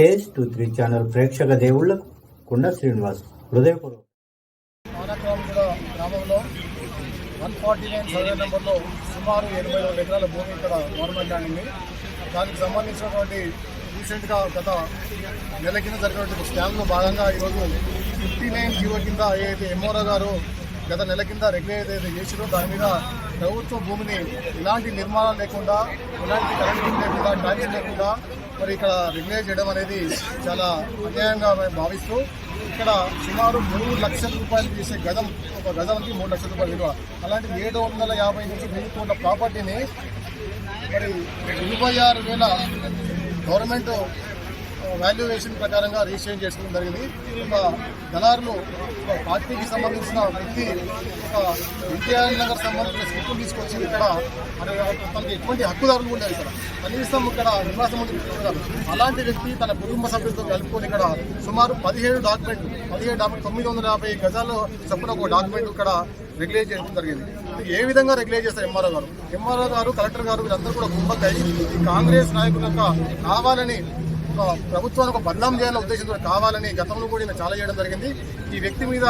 KS two three channel ప్రేక్షక దేవుళ్ళకు కుండ శ్రీనివాస్ హృదయపూర్వక గ్రామంలో వన్ ఫార్టీ నైన్ సర్వే నెంబర్లో సుమారు ఎనభై రెండు ఎకరాల భూమి ఇక్కడ గవర్నమెంట్ అయింది దానికి సంబంధించినటువంటి రీసెంట్గా గత నెల కింద జరిగినటువంటి స్కామ్లో భాగంగా ఈరోజు ఫిఫ్టీ నైన్ జీవో కింద ఏదైతే ఎంఓరో గారు గత నెల కింద రెగ్యులేట్ ఏదైతే చేసిరో దాని మీద ప్రభుత్వ భూమిని ఎలాంటి నిర్మాణాలు లేకుండా ఎలాంటి కరెంట్ బిల్ లేకుండా ట్యాక్స్ లేకుండా మరి ఇక్కడ రెగ్యులేట్ చేయడం అనేది చాలా అన్యాయంగా మేము భావిస్తూ ఇక్కడ సుమారు మూడు లక్షల రూపాయలు చేసే గజం ఒక గజంకి మూడు లక్షల రూపాయలు విలువ. అలాంటి ఏడు వందల యాభై నుంచి వెయ్యి కోట్ల ప్రాపర్టీని మరి ఇరవై ఆరు వేల గవర్నమెంట్ వాల్యుయేషన్ ప్రకారంగా రిజిస్ట్రేషన్ చేసుకోవడం జరిగింది. ఒక దళారులు ఒక పార్టీకి సంబంధించిన వ్యక్తి ఒక ఎన్టీఆర్ నగర్ సంబంధించిన స్లిప్పులు తీసుకొచ్చి ఇక్కడ తనకి ఎటువంటి హక్కుదారులు కూడా ఇక్కడ. కనీసం ఇక్కడ నివాసం అలాంటి వ్యక్తి తన కుటుంబ సభ్యులతో కలుపుకొని ఇక్కడ సుమారు పదిహేడు డాక్యుమెంట్ పదిహేడు డాక్యుమెంట్ తొమ్మిది వందల యాభై గజాలు చొప్పున ఒక డాక్యుమెంట్ ఇక్కడ రెగ్యులేట్ చేయడం జరిగింది. ఇది ఏ విధంగా రెగ్యులేట్ చేస్తారు ఎంఆర్ఓ గారు? ఎంఆర్ఓ గారు కలెక్టర్ గారు వీరందరూ కూడా కుంభకై కాంగ్రెస్ నాయకుల యొక్క కావాలని ఒక ప్రభుత్వానికి ఒక బదనాం చేయాలనే ఉద్దేశంతో కావాలని గతంలో కూడా చాలా చేయడం జరిగింది. ఈ వ్యక్తి మీద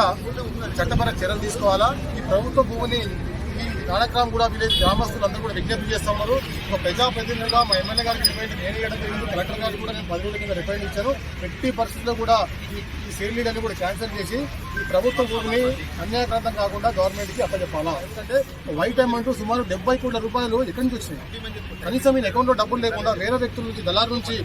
చట్టపర చర్యలు తీసుకోవాలా? ఈ ప్రభుత్వ భూమిని నానక్రామ్ కూడా విలేజ్ గ్రామస్తులందరూ కూడా విజ్ఞప్తి చేస్తా ఉన్నారు. ఒక ప్రజాప్రతినిధిగా మా ఎమ్మెల్యే గారికి రిఫైండ్ నేను ఇవ్వడం జరిగింది కలెక్టర్ గారికి కూడా నేను పది రోజుల కింద రిఫైండ్ ఇచ్చాను. ఎట్టి పరిస్థితుల్లో కూడా ఈ ఈ లీడర్ని కూడా క్యాన్సిల్ చేసి ఈ ప్రభుత్వ భూమిని అన్యాయప్రాంతం కాకుండా గవర్నమెంట్కి అప్పచెప్పాలా? ఎందుకంటే వైట్ అమౌంట్ సుమారు డెబ్బై కోట్ల రూపాయలు ఎక్కడి నుంచి వచ్చినాయి? కనీసం ఈయన అకౌంట్లో డబ్బులు లేకుండా వేరే వ్యక్తుల నుంచి దళారు నుంచి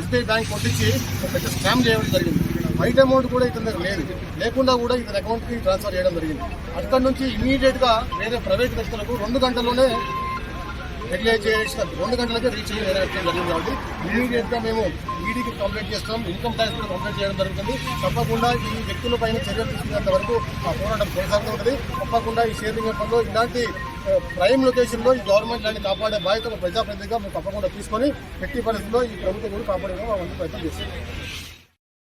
ఎస్బీఐ బ్యాంక్ కొట్టించి ఒక పెద్ద స్కామ్ చేయడం జరిగింది. బయట అమౌంట్ కూడా ఇతని దగ్గర లేదు. లేకుండా కూడా ఇతని అకౌంట్కి ట్రాన్స్ఫర్ చేయడం జరిగింది. అక్కడి నుంచి ఇమీడియట్గా వేరే ప్రైవేట్ వ్యక్తులకు రెండు గంటల్లోనే రెగ్యులేట్ చేసిన రెండు గంటలకే రీచ్ అయ్యి వేరే వ్యక్తులు జరిగింది కాబట్టి ఇమీడియట్గా మేము ఈడీకి కంప్లైంట్ చేస్తాం ఇన్కమ్ ట్యాక్స్ కూడా కంప్లైంట్ చేయడం జరుగుతుంది. తప్పకుండా ఈ వ్యక్తుల పైన చర్యలు తీసుకునేంత వరకు ఆ పోరాటం కొనసాగుతూ ఉంటుంది. తప్పకుండా ఈ షేరింగ్లో ఇలాంటి ప్రైమ్ లొకేషన్లో ఈ గవర్నమెంట్ ల్యాండ్ కాపాడే బాధ్యత ఒక ప్రజాప్రతినిధిగా మేము తప్పకుండా తీసుకొని ఎట్టి పరిస్థితుల్లో ఈ ప్రభుత్వం కూడా కాపాడే ప్రయత్నం చేస్తాం